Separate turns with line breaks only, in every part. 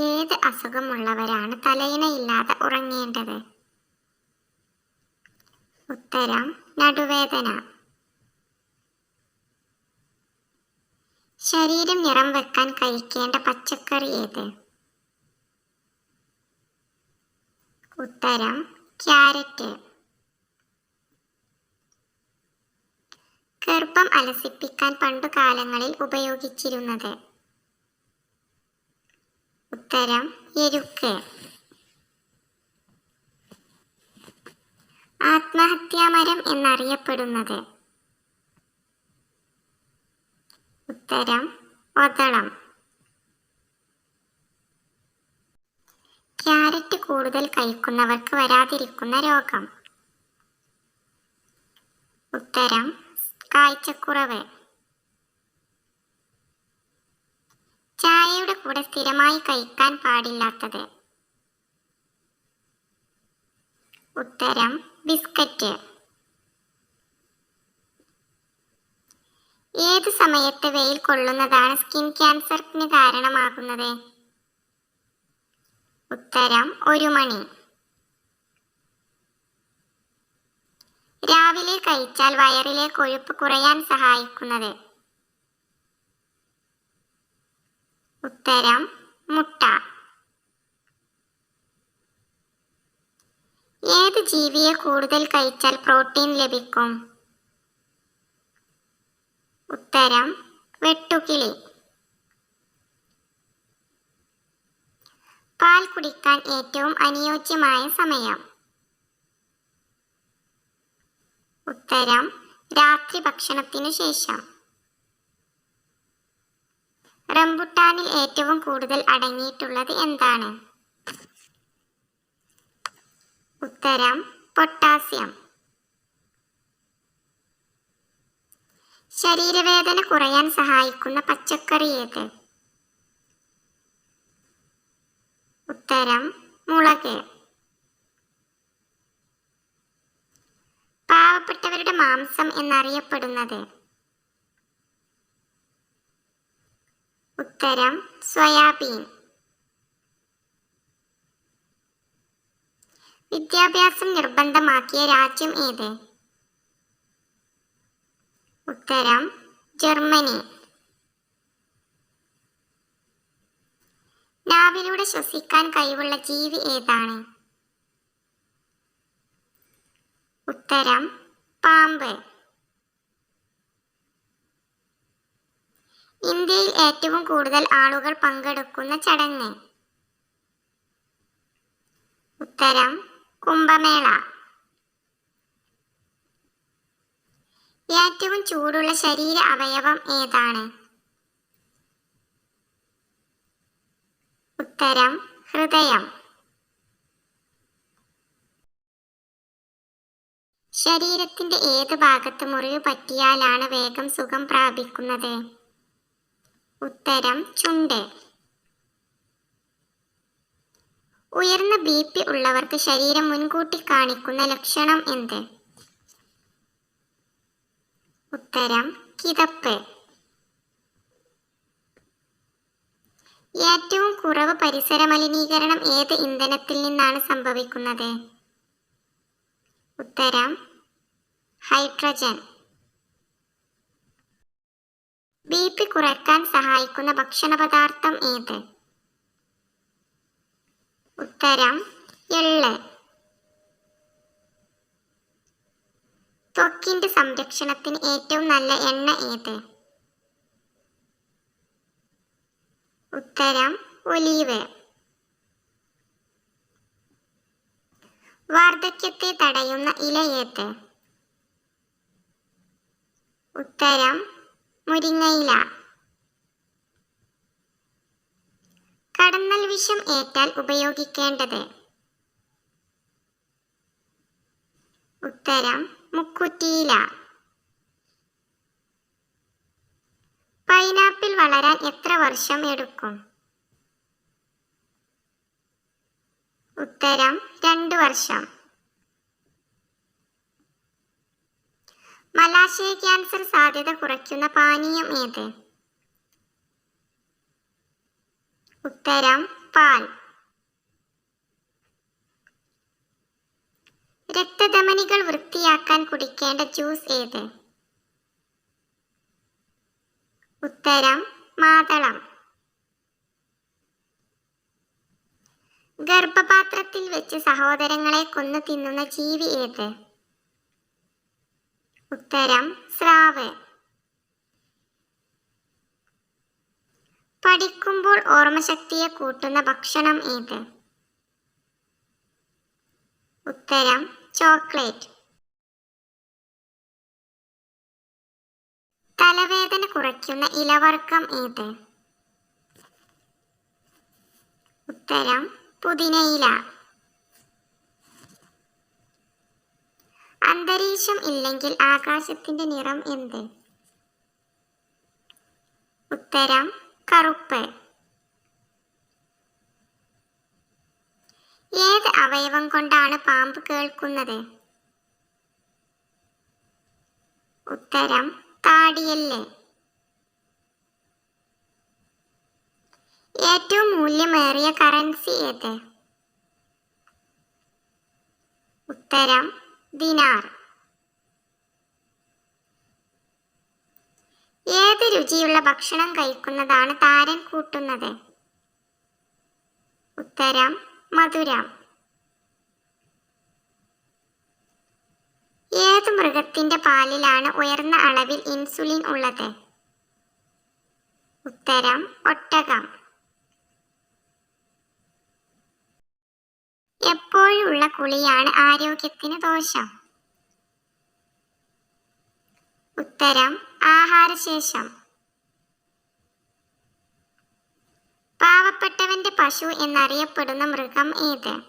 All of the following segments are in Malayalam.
ഏത് അസുഖമുള്ളവരാണ് തലയിണയില്ലാതെ ഉറങ്ങേണ്ടത്? ഉത്തരം നടുവേദന. ശരീരം നിറം വെക്കാൻ കഴിക്കേണ്ട പച്ചക്കറി ഏത്? ഉത്തരം ക്യാരറ്റ്. ഗർഭം അലസിപ്പിക്കാൻ പണ്ടുകാലങ്ങളിൽ ഉപയോഗിച്ചിരുന്നത് ഉത്തരം എരുക്ക് ആത്മഹത്യാമരം എന്നറിയപ്പെടുന്നത്. ഉത്തരം ഒതളം ക്യാരറ്റ് കൂടുതൽ കഴിക്കുന്നവർക്ക് വരാതിരിക്കുന്ന രോഗം. ഉത്തരം കാഴ്ചക്കുറവ്. ചായയുടെ കൂടെ സ്ഥിരമായി കഴിക്കാൻ പാടില്ലാത്തത്. ഉത്തരം ബിസ്ക്കറ്റ്. ഏത് സമയത്ത് വെയിൽ കൊള്ളുന്നതാണ് സ്കിൻ ക്യാൻസറിന് കാരണമാകുന്നത്? ഉത്തരം ഒരു മണി. രാവിലെ കഴിച്ചാൽ വയറിലെ കൊഴുപ്പ് കുറയാൻ സഹായിക്കുന്നത്. ഉത്തരം മുട്ട. ഏത് ജീവിയെ കൂടുതൽ കഴിച്ചാൽ പ്രോട്ടീൻ ലഭിക്കും? ഉത്തരം വെട്ടുകിളി പാൽ കുടിക്കാൻ ഏറ്റവും അനുയോജ്യമായ സമയം. ഉത്തരം രാത്രി ഭക്ഷണത്തിനു ശേഷം. റംബുട്ടാനിൽ ഏറ്റവും കൂടുതൽ അടങ്ങിയിട്ടുള്ളത് എന്താണ്? ഉത്തരം പൊട്ടാസ്യം. ശരീരവേദന കുറയാൻ സഹായിക്കുന്ന പച്ചക്കറി ഏത്? ഉത്തരം മുളക്. പാവപ്പെട്ടവരുടെ മാംസം എന്നറിയപ്പെടുന്നത് ഉത്തരം സോയാബീൻ. വിദ്യാഭ്യാസം നിർബന്ധമാക്കിയ രാജ്യം ഏത്? ഉത്തരം ജർമ്മനി. നാവിലൂടെ ശ്വസിക്കാൻ കഴിവുള്ള ജീവി ഏതാണ്? ഉത്തരം പാമ്പ്. ഇന്ത്യയിൽ ഏറ്റവും കൂടുതൽ ആളുകൾ പങ്കെടുക്കുന്ന ചടങ്ങ്. ഉത്തരം കുംഭമേള. ഏറ്റവും ചൂടുള്ള ശരീര അവയവം ഏതാണ്? ഉത്തരം ഹൃദയം. ശരീരത്തിന്റെ ഏത് ഭാഗത്ത് മുറിവ് പറ്റിയാലാണ് വേഗം സുഖം പ്രാപിക്കുന്നത്? ഉത്തരം ചുണ്ട്. ഉയർന്ന ബി പി ഉള്ളവർക്ക് ശരീരം മുൻകൂട്ടി കാണിക്കുന്ന ലക്ഷണം എന്ത്? ഉത്തരം കിതപ്പ്. ഏറ്റവും കുറവ് പരിസര മലിനീകരണം ഏത് ഇന്ധനത്തിൽ നിന്നാണ് സംഭവിക്കുന്നത്? ഉത്തരം ഹൈഡ്രജൻ ബി പി കുറയ്ക്കാൻ സഹായിക്കുന്ന ഭക്ഷണ പദാർത്ഥം ഏത്? ഉത്തരം എള്ള്. ത്വക്കിന്റെ സംരക്ഷണത്തിന് ഏറ്റവും നല്ല എണ്ണ ഏത്? ഉത്തരം ഒലീവ്. വാർദ്ധക്യത്തെ തടയുന്ന ഇല ഏത്? ഉത്തരം മുരിങ്ങയില. കടന്നൽ വിഷം ഏറ്റാൽ ഉപയോഗിക്കേണ്ടത്? ഉത്തരം മുക്കുറ്റിയില. പൈനാപ്പിൾ വളരാൻ എത്ര വർഷം എടുക്കും? ഉത്തരം രണ്ടു വർഷം. മലാശയ ക്യാൻസർ സാധ്യത കുറയ്ക്കുന്ന പാനീയം ഏത്? ഉത്തരം പാൽ. രക്തധമനികൾ വൃത്തിയാക്കാൻ കുടിക്കേണ്ട ജ്യൂസ് ഏത്? ഉത്തരം മാതളം. ഗർഭപാത്രത്തിൽ വെച്ച് സഹോദരങ്ങളെ കൊന്നു തിന്നുന്ന ജീവി ഏത്? ഉത്തരം സ്രാവ്. പഠിക്കുമ്പോൾ ഓർമ്മശക്തിയെ കൂട്ടുന്ന ഭക്ഷണം ഏത്? ഉത്തരം ചോക്ലേറ്റ്. തലവേദന കുറയ്ക്കുന്ന ഇലവർക്കം ഏത്? ഉത്തരം പുതിനയില അന്തരീക്ഷം ഇല്ലെങ്കിൽ ആകാശത്തിന്റെ നിറം എന്ത്? ഉത്തരം കറുപ്പ്. ഏത് അവയവം കൊണ്ടാണ് പാമ്പ് കേൾക്കുന്നത്? ഉത്തരം താടിയല്ല്. ഏറ്റവും മൂല്യമേറിയ കറൻസി ഏത്? ഉത്തരം ദിനാർ ഏത് രുചിയുള്ള ഭക്ഷണം കഴിക്കുന്നതാണ് താരൻ കൂട്ടുന്നത്. ഉത്തരം മധുരം. ഏത് മൃഗത്തിന്റെ പാലിലാണ് ഉയർന്ന അളവിൽ ഇൻസുലിൻ ഉള്ളത്? ഉത്തരം ഒട്ടകം. എപ്പോഴുള്ള കുളിയാണ് ആരോഗ്യത്തിന് ദോഷം? ഉത്തരം ആഹാരശേഷം. പാവപ്പെട്ടവന്റെ പശു എന്നറിയപ്പെടുന്ന മൃഗം ഏത്?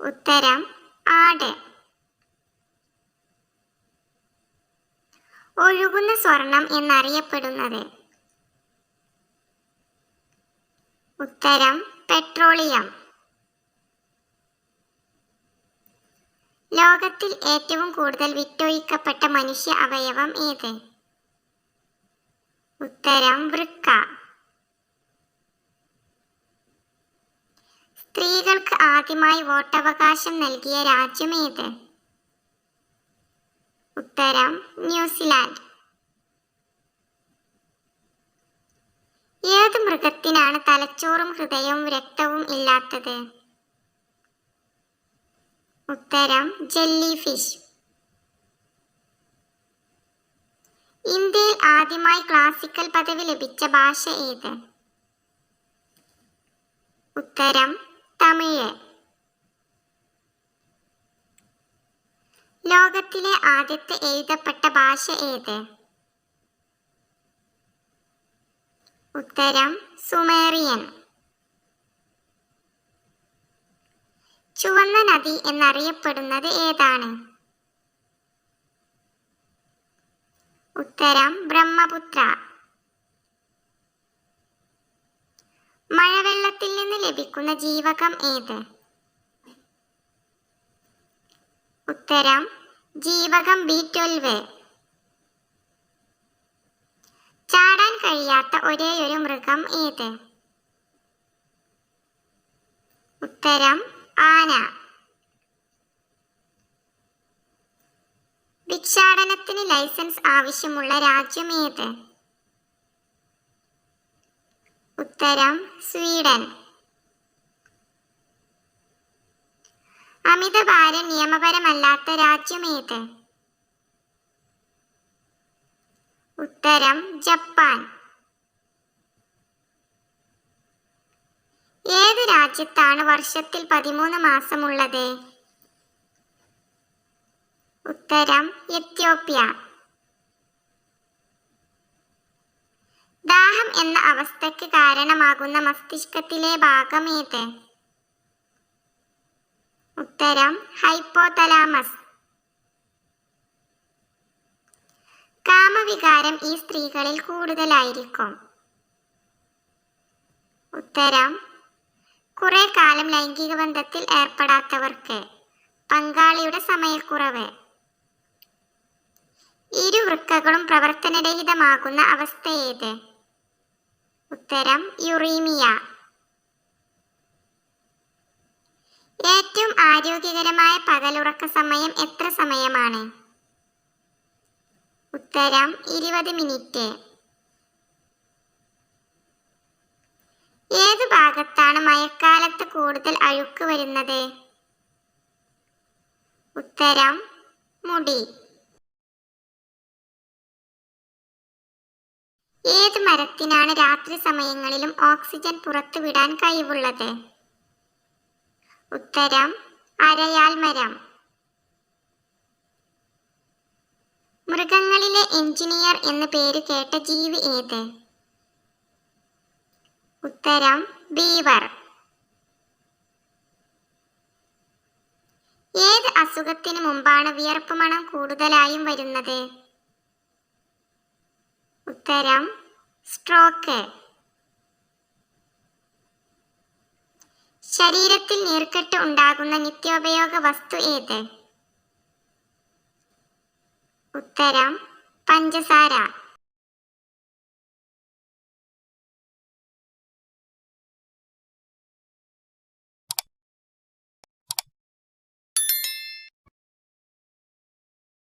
ഉത്തരം ആട്. ഒഴുകുന്ന സ്വർണം എന്നറിയപ്പെടുന്നത്? ഉത്തരം പെട്രോളിയം. ലോകത്തിൽ ഏറ്റവും കൂടുതൽ വിറ്റൊഴിക്കപ്പെട്ട മനുഷ്യ അവയവം ഏത്? ഉത്തരം വൃക്ക. സ്ത്രീകൾക്ക് ആദ്യമായി വോട്ടവകാശം നൽകിയ രാജ്യം ഏത്? ഉത്തരം ന്യൂസിലാൻഡ്. ഏത് മൃഗത്തിനാണ് തലച്ചോറും ഹൃദയവും രക്തവും ഇല്ലാത്തത്? ഉത്തരം ജെല്ലി ഫിഷ്. ഇന്ത്യയിൽ ആദ്യമായി ക്ലാസിക്കൽ പദവി ലഭിച്ച ഭാഷ ഏത്? ഉത്തരം തമിഴ്. ലോകത്തിലെ ആദ്യത്തെ എഴുതപ്പെട്ട ഭാഷ ഏത്? ഉത്തരം സുമേറിയൻ. ചുവന്ന നദി എന്നറിയപ്പെടുന്നത് ഏതാണ്? ഉത്തരം ബ്രഹ്മപുത്ര. മഴവെള്ളത്തിൽ നിന്ന് ലഭിക്കുന്ന ജീവകം ഏത്? ഉത്തരം ജീവകം ബി ട്വൽവ്. ചാടാൻ കഴിയാത്ത ഒരേയൊരു മൃഗം ഏത്? ഉത്തരം ആന. ഭിക്ഷാടനത്തിന് ലൈസൻസ് ആവശ്യമുള്ള രാജ്യം ഏത് ഉത്തരം സ്വീഡൻ. അമിത അമിതഭാരം നിയമപരമല്ലാത്ത രാജ്യം ഏത് ഉത്തരം ജപ്പാൻ. ഏത് രാജ്യത്താണ് വർഷത്തിൽ പതിമൂന്ന് മാസമുള്ളത്? ഉത്തരം എത്യോപ്യ. ദാഹം എന്ന അവസ്ഥയ്ക്ക് കാരണമാകുന്ന മസ്തിഷ്കത്തിലെ ഭാഗം ഏത് ഉത്തരം ഹൈപ്പോതലാമസ്. കാമവികാരം ഈ സ്ത്രീകളിൽ കൂടുതലായിരിക്കും. ഉത്തരം കുറെ കാലം ലൈംഗിക ബന്ധത്തിൽ ഏർപ്പെടാത്തവർക്ക് പങ്കാളിയുടെ സമയക്കുറവ്. ഇരു വൃക്കകളും പ്രവർത്തനരഹിതമാകുന്ന അവസ്ഥ ഏത്? ഉത്തരം യുറീമിയ. ഏറ്റവും ആരോഗ്യകരമായ പകലുറക്ക സമയം എത്ര സമയമാണ്? ഉത്തരം ഇരുപത് മിനിറ്റ്. ഏത് ഭാഗത്താണ് മഴക്കാലത്ത് കൂടുതൽ അഴുക്ക് വരുന്നത്? ഉത്തരം മുടി. ഏത് മരത്തിനാണ് രാത്രി സമയങ്ങളിലും ഓക്സിജൻ പുറത്തുവിടാൻ കഴിവുള്ളത്? ഉത്തരം അരയാൽ മരം. മൃഗങ്ങളിലെ എഞ്ചിനീയർ എന്ന് പേര് കേട്ട ജീവി ഏത്? ഉത്തരം ബീവർ. ഏത് അസുഖത്തിന് മുമ്പാണ് വിയർപ്പ് മണം കൂടുതലായും വരുന്നത്? ഉത്തരം സ്ട്രോക്ക് ശരീരത്തിൽ നീർക്കെട്ട് ഉണ്ടാകുന്ന നിത്യോപയോഗ വസ്തു ഏത്? ഉത്തരം പഞ്ചസാര.